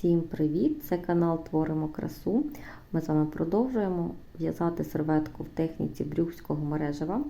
Всім привіт! Це канал Творимо красу. Ми з вами продовжуємо в'язати серветку в техніці брюкського мережева.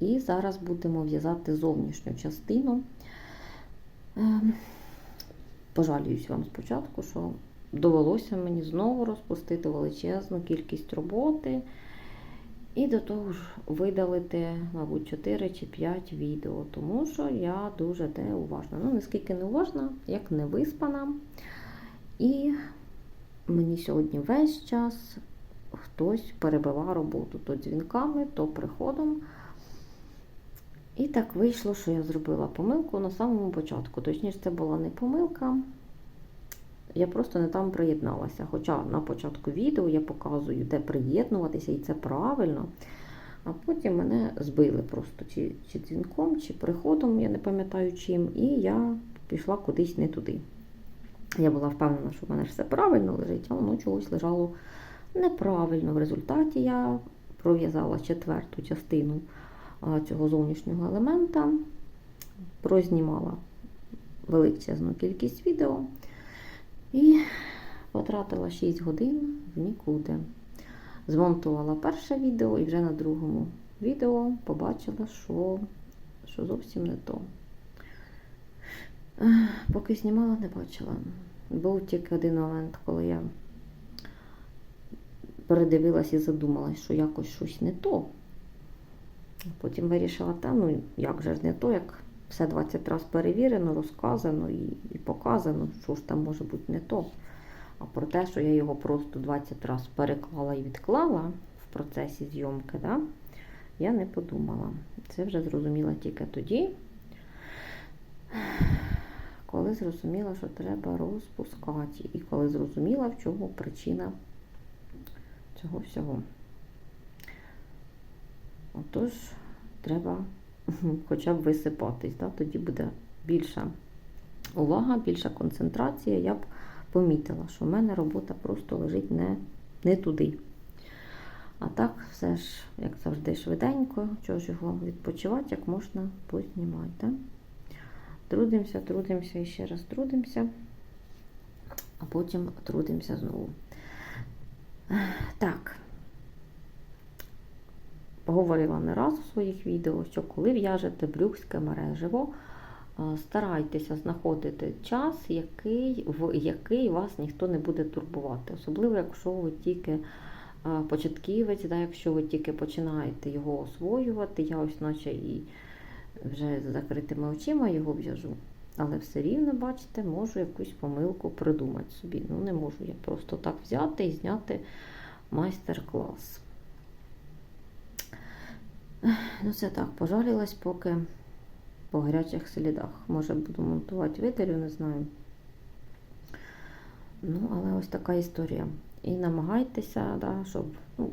І зараз будемо в'язати зовнішню частину. Ем, Пожалююсь вам спочатку, що довелося мені знову розпустити величезну кількість роботи. І до того ж видалити, мабуть, 4 чи 5 відео, тому що я дуже те уважна. Ну, наскільки не уважна, як не виспана. І мені сьогодні весь час хтось перебивав роботу то дзвінками, то приходом. І так вийшло, що я зробила помилку на самому початку. Точніше, це була не помилка. Я просто не там приєдналася. Хоча на початку відео я показую, де приєднуватися, і це правильно. А потім мене збили просто чи, чи дзвінком, чи приходом, я не пам'ятаю чим, і я пішла кудись не туди. Я була впевнена, що в мене все правильно лежить, а воно чогось лежало неправильно. В результаті я пров'язала четверту частину цього зовнішнього елемента, прознімала величезну кількість відео і потратила 6 годин в нікуди. Змонтувала перше відео і вже на другому відео побачила, що, що зовсім не то. Поки знімала, не бачила. Був тільки один момент, коли я передивилась і задумалась, що якось щось не то. Потім вирішила, та ну як же ж не то, як все 20 разів перевірено, розказано і, і показано, що ж там може бути не то. А про те, що я його просто 20 разів переклала і відклала в процесі зйомки, да, я не подумала. Це вже зрозуміла тільки тоді, коли зрозуміла, що треба розпускати. І коли зрозуміла, в чому причина цього всього. Отож, треба хоча б висипатись, да? тоді буде більша увага, більша концентрація. Я б помітила, що в мене робота просто лежить не, не туди. А так, все ж, як завжди, швиденько, чого ж його відпочивати, як можна познімати. Да? Трудимося, трудимося і ще раз трудимося, а потім трудимося знову. Так, поговорила не раз у своїх відео, що коли в'яжете брюкське мережево, старайтеся знаходити час, який, в який вас ніхто не буде турбувати. Особливо, якщо ви тільки початківець, да, якщо ви тільки починаєте його освоювати, я ось наче і вже з закритими очима його в'яжу. Але все рівно, бачите, можу якусь помилку придумати собі. Ну, не можу я просто так взяти і зняти майстер-клас. Ну, це так, пожалілась, поки по гарячих слідах. Може, буду монтувати видалю, не знаю. Ну, але ось така історія. І намагайтеся, да, щоб. ну,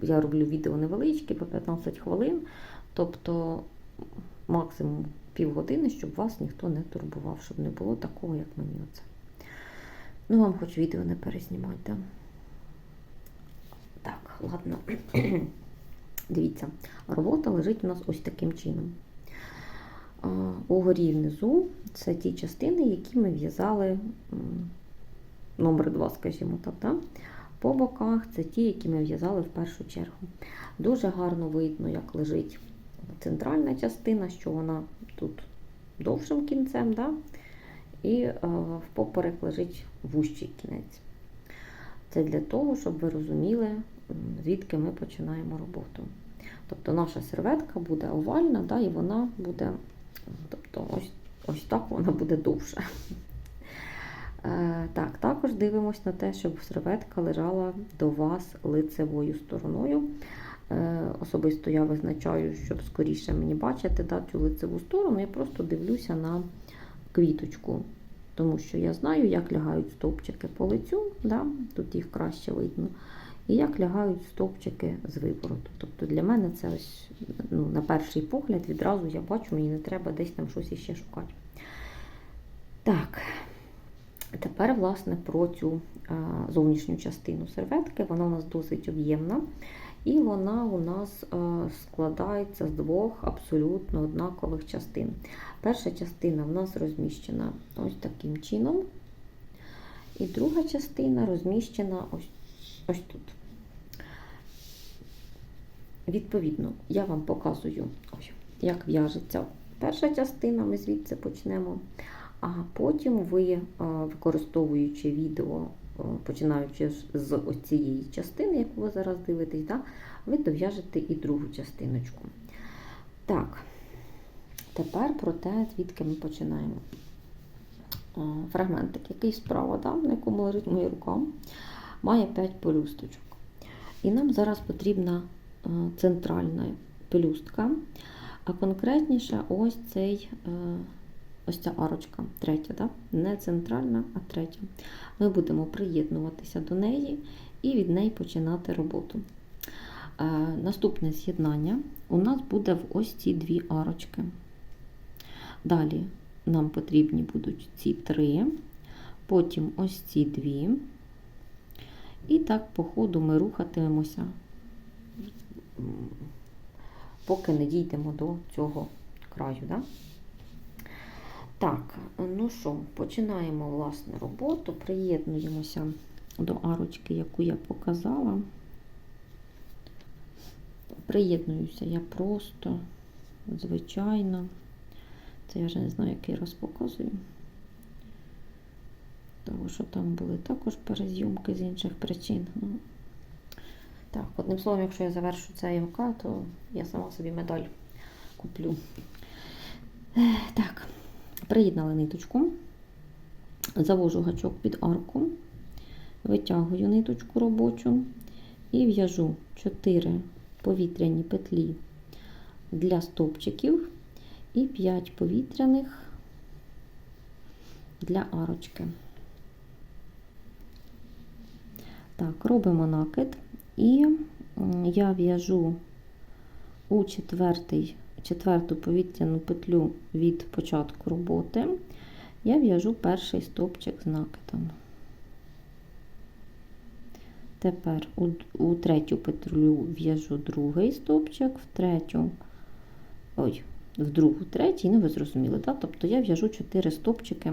Я роблю відео невеличкі, по 15 хвилин, тобто максимум півгодини, щоб вас ніхто не турбував, щоб не було такого, як мені оце. Ну, вам хоч відео не перезнімати. Так, ладно. Дивіться, робота лежить у нас ось таким чином. Угорі внизу це ті частини, які ми в'язали номер 2, скажімо так. Да? По боках це ті, які ми в'язали в першу чергу. Дуже гарно видно, як лежить центральна частина, що вона тут довшим кінцем, да? і в поперек лежить вущий кінець. Це для того, щоб ви розуміли, звідки ми починаємо роботу. Тобто наша серветка буде овальна, да, і вона буде, тобто ось ось так вона буде довше. Е, так, Також дивимося на те, щоб серветка лежала до вас лицевою стороною. Е, особисто я визначаю, щоб скоріше мені бачити да, цю лицеву сторону, я просто дивлюся на квіточку. Тому що я знаю, як лягають стовпчики по лицю, да, тут їх краще видно і як лягають стовпчики з вивороту. Тобто для мене це ось ну, на перший погляд відразу я бачу, мені не треба десь там щось іще шукати. Так, тепер, власне, про цю зовнішню частину серветки. Вона у нас досить об'ємна. І вона у нас а, складається з двох абсолютно однакових частин. Перша частина в нас розміщена ось таким чином. І друга частина розміщена ось, ось тут. Відповідно, я вам показую, ой, як в'яжеться перша частина, ми звідси почнемо. А потім ви, е, використовуючи відео, е, починаючи з ось цієї частини, яку ви зараз дивитесь, да, ви дов'яжете і другу частиночку. Так, тепер про те, звідки ми починаємо. Е, Фрагментик, який справа, да, на якому лежить моя рука, має 5 пелюсточок. І нам зараз потрібна е, центральна пелюстка, а конкретніше ось цей. Ось ця арочка, третя, да? не центральна, а третя. Ми будемо приєднуватися до неї і від неї починати роботу. Е, наступне з'єднання у нас буде в ось ці дві арочки. Далі нам потрібні будуть ці три, потім ось ці дві. І так, по ходу ми рухатимемося, поки не дійдемо до цього краю. Да? Так, ну що, починаємо власне роботу, приєднуємося до арочки, яку я показала. Приєднуюся я просто, звичайно. Це я вже не знаю, який раз показую. Тому що там були також перезйомки з інших причин. Ну, так, одним словом, якщо я завершу цей МК, то я сама собі медаль куплю. Так. Приєднали ниточку, завожу гачок під арку, витягую ниточку робочу і в'яжу 4 повітряні петлі для стовпчиків і 5 повітряних для арочки. Так, робимо накид, і я в'яжу у четвертий четверту повітряну петлю від початку роботи, я в'яжу перший стовпчик з накидом. Тепер у, у третю петлю в'яжу другий стовпчик, в третю, ой, в другу, третій, ну ви зрозуміли, так? тобто я в'яжу 4 стовпчики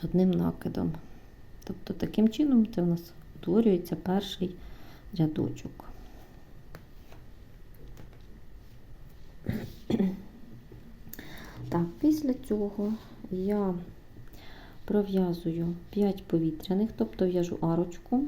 з одним накидом. Тобто, таким чином це у нас утворюється перший рядочок. Так, після цього я пров'язую 5 повітряних, тобто в'яжу арочку,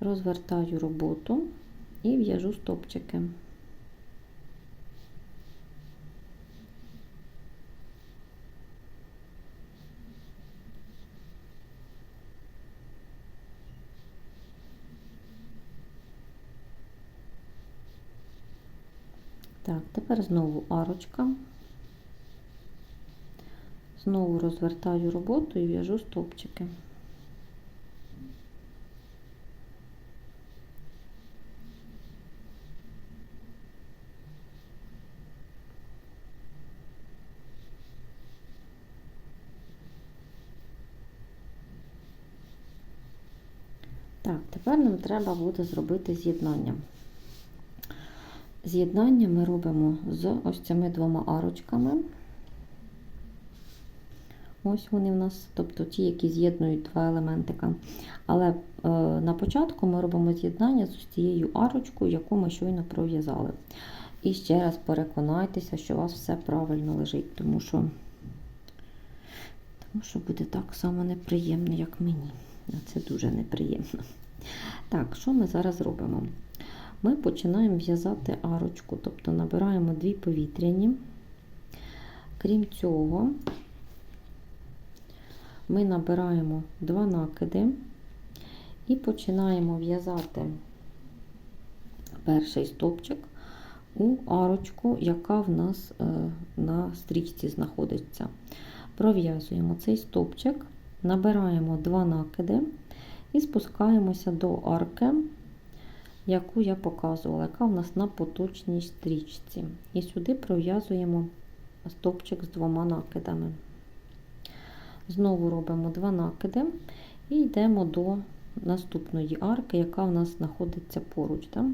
розвертаю роботу і в'яжу стопчики. Так, тепер знову арочка. Знову розвертаю роботу і в'яжу стовпчики. Так, тепер нам треба буде зробити з'єднання. З'єднання ми робимо з ось цими двома арочками. Ось вони в нас, тобто ті, які з'єднують два елементика. Але е, на початку ми робимо з'єднання з цією арочкою, яку ми щойно пров'язали. І ще раз переконайтеся, що у вас все правильно лежить, тому що, тому що буде так само неприємно, як мені. Це дуже неприємно. Так, що ми зараз робимо? Ми починаємо в'язати арочку, тобто набираємо дві повітряні. Крім цього, ми набираємо два накиди і починаємо в'язати перший стопчик у арочку, яка в нас е, на стрічці знаходиться. Пров'язуємо цей стопчик, набираємо два накиди і спускаємося до арки, яку я показувала, яка в нас на поточній стрічці. І сюди пров'язуємо стопчик з двома накидами. Знову робимо два накиди і йдемо до наступної арки, яка у нас знаходиться поруч. Так?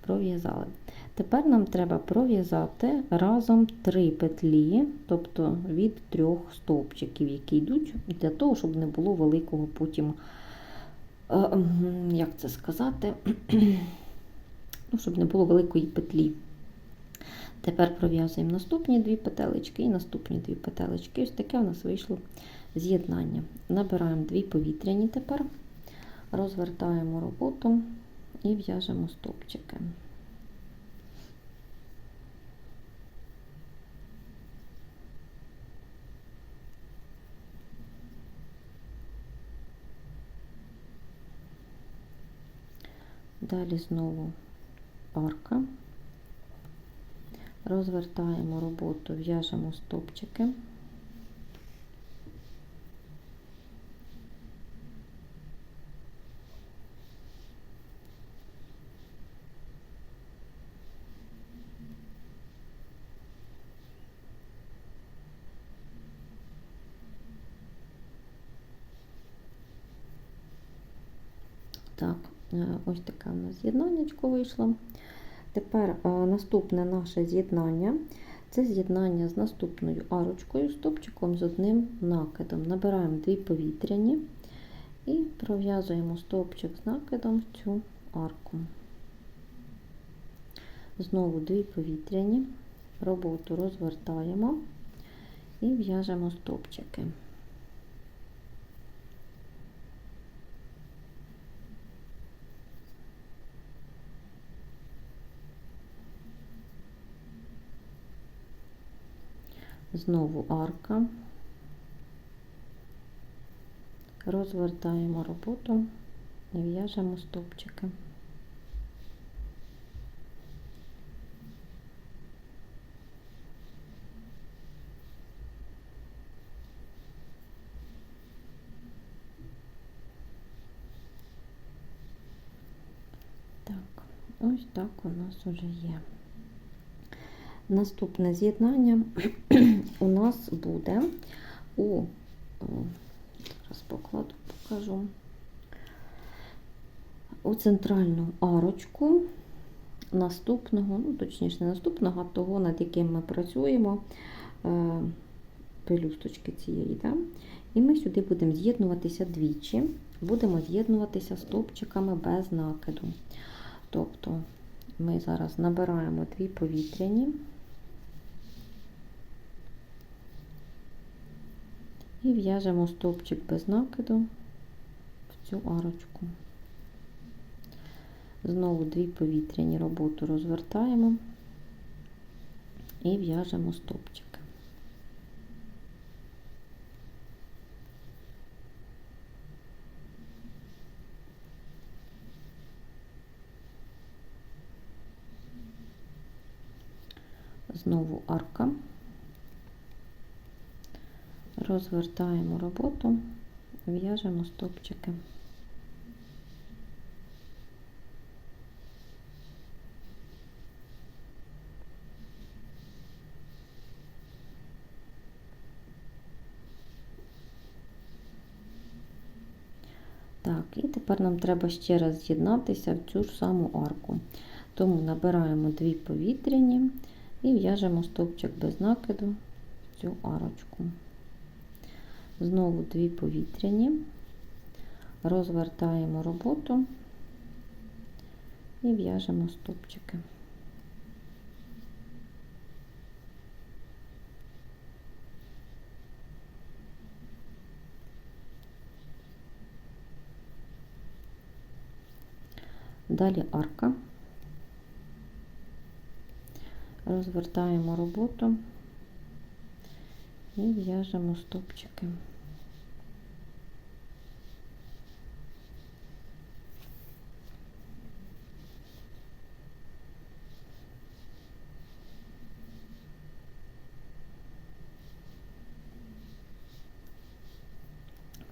Пров'язали. Тепер нам треба пров'язати разом три петлі, тобто від трьох стовпчиків, які йдуть, для того, щоб не було великого потім, як це сказати, ну, щоб не було великої петлі. Тепер пров'язуємо наступні дві петелечки і наступні дві петелечки. Ось таке у нас вийшло з'єднання. Набираємо дві повітряні тепер, розвертаємо роботу і в'яжемо стовпчики. Далі знову арка. Розвертаємо роботу, в'яжемо стовпчики. Так, е, ось таке у нас з'єднаннячко вийшло. Тепер е, наступне наше з'єднання це з'єднання з наступною арочкою, стопчиком з одним накидом. Набираємо дві повітряні і пров'язуємо стовпчик з накидом в цю арку. Знову дві повітряні, роботу розвертаємо і в'яжемо стовпчики. Знову арка. Розвертаємо роботу і в'яжемо стовпчики. Так, ось так у нас уже є. Наступне з'єднання у нас буде у, о, зараз покладу, покажу, у центральну арочку наступного, ну, точніше, не наступного, а того, над яким ми працюємо, е, пелюсточки цієї. Да? І ми сюди будемо з'єднуватися двічі, будемо з'єднуватися стовпчиками без накиду. Тобто ми зараз набираємо дві повітряні. І в'яжемо стовпчик без накиду в цю арочку. Знову дві повітряні роботу розвертаємо і в'яжемо стовпчики. Знову арка. Розвертаємо роботу, в'яжемо стовпчики. Так, і тепер нам треба ще раз з'єднатися в цю ж саму арку. Тому набираємо дві повітряні і в'яжемо стовпчик без накиду в цю арочку. Знову дві повітряні, розвертаємо роботу і в'яжемо стовпчики. Далі арка. Розвертаємо роботу і в'яжемо стовпчики.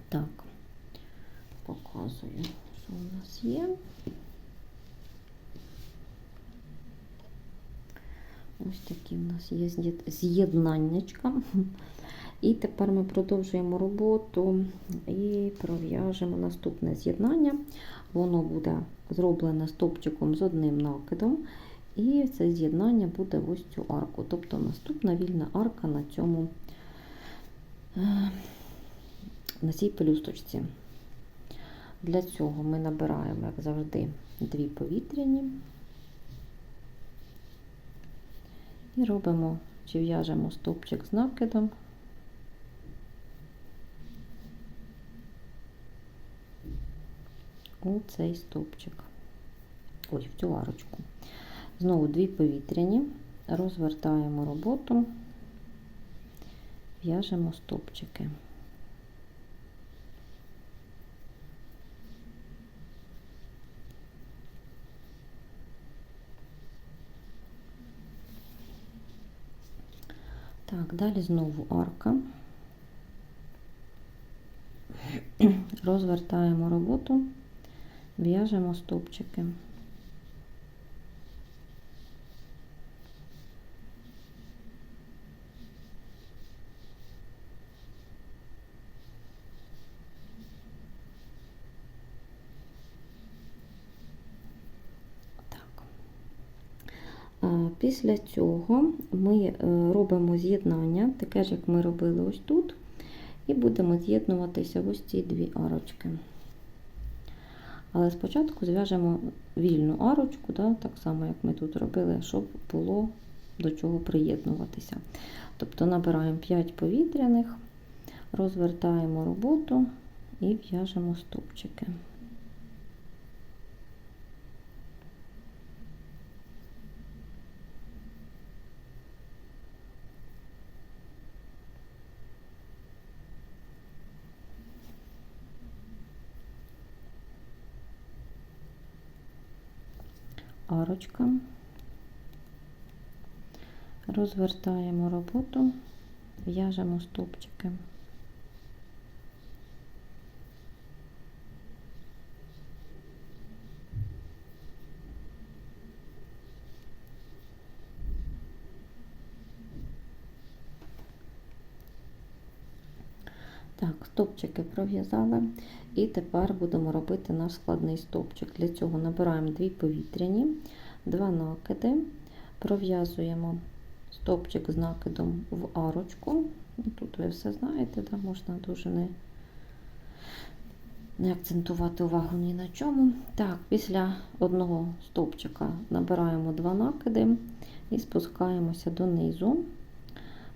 Так, показую, що у нас є. Ось такі в нас є з'єд- з'єднаннячка. І тепер ми продовжуємо роботу і пров'яжемо наступне з'єднання. Воно буде зроблене стопчиком з одним накидом. І це з'єднання буде в ось цю арку. Тобто наступна вільна арка на цьому е, на цій пелюсточці. Для цього ми набираємо, як завжди, дві повітряні і робимо чи в'яжемо стовпчик з накидом. У цей стовпчик, ой, в цю арочку. Знову дві повітряні, розвертаємо роботу, в'яжемо стовпчики. Так, далі знову арка. Розвертаємо роботу, в'яжемо стовпчики. Так. А, Після цього ми е, робимо з'єднання, таке ж, як ми робили ось тут, і будемо з'єднуватися ось ці дві арочки. Але спочатку зв'яжемо вільну арочку, да, так само, як ми тут робили, щоб було до чого приєднуватися. Тобто набираємо 5 повітряних, розвертаємо роботу і в'яжемо стовпчики. Арочка, розвертаємо роботу, в'яжемо стовпчики. Так, стовпчики пров'язали. І тепер будемо робити наш складний стовпчик. Для цього набираємо дві повітряні, два накиди, пров'язуємо стовпчик з накидом в арочку. Ну, тут ви все знаєте, да, можна дуже не, не акцентувати увагу ні на чому. Так, після одного стовпчика набираємо два накиди і спускаємося донизу.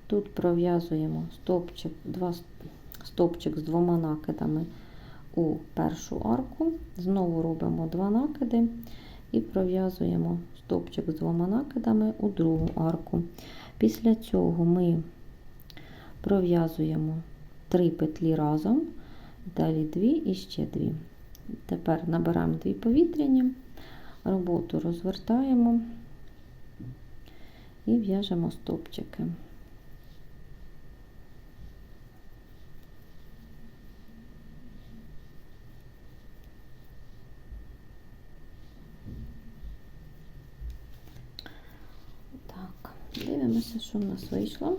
Тут пров'язуємо стовпчик, два стовпчик з двома накидами у першу арку, знову робимо два накиди і пров'язуємо стовпчик з двома накидами у другу арку. Після цього ми пров'язуємо три петлі разом, далі дві і ще дві. Тепер набираємо дві повітряні, роботу розвертаємо і в'яжемо стовпчики. Дивимося, що в нас вийшло.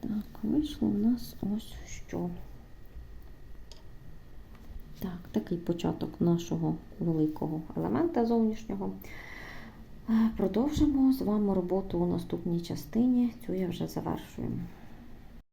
Так, вийшло у нас ось що. Так, такий початок нашого великого елемента зовнішнього. Продовжимо з вами роботу у наступній частині. Цю я вже завершую.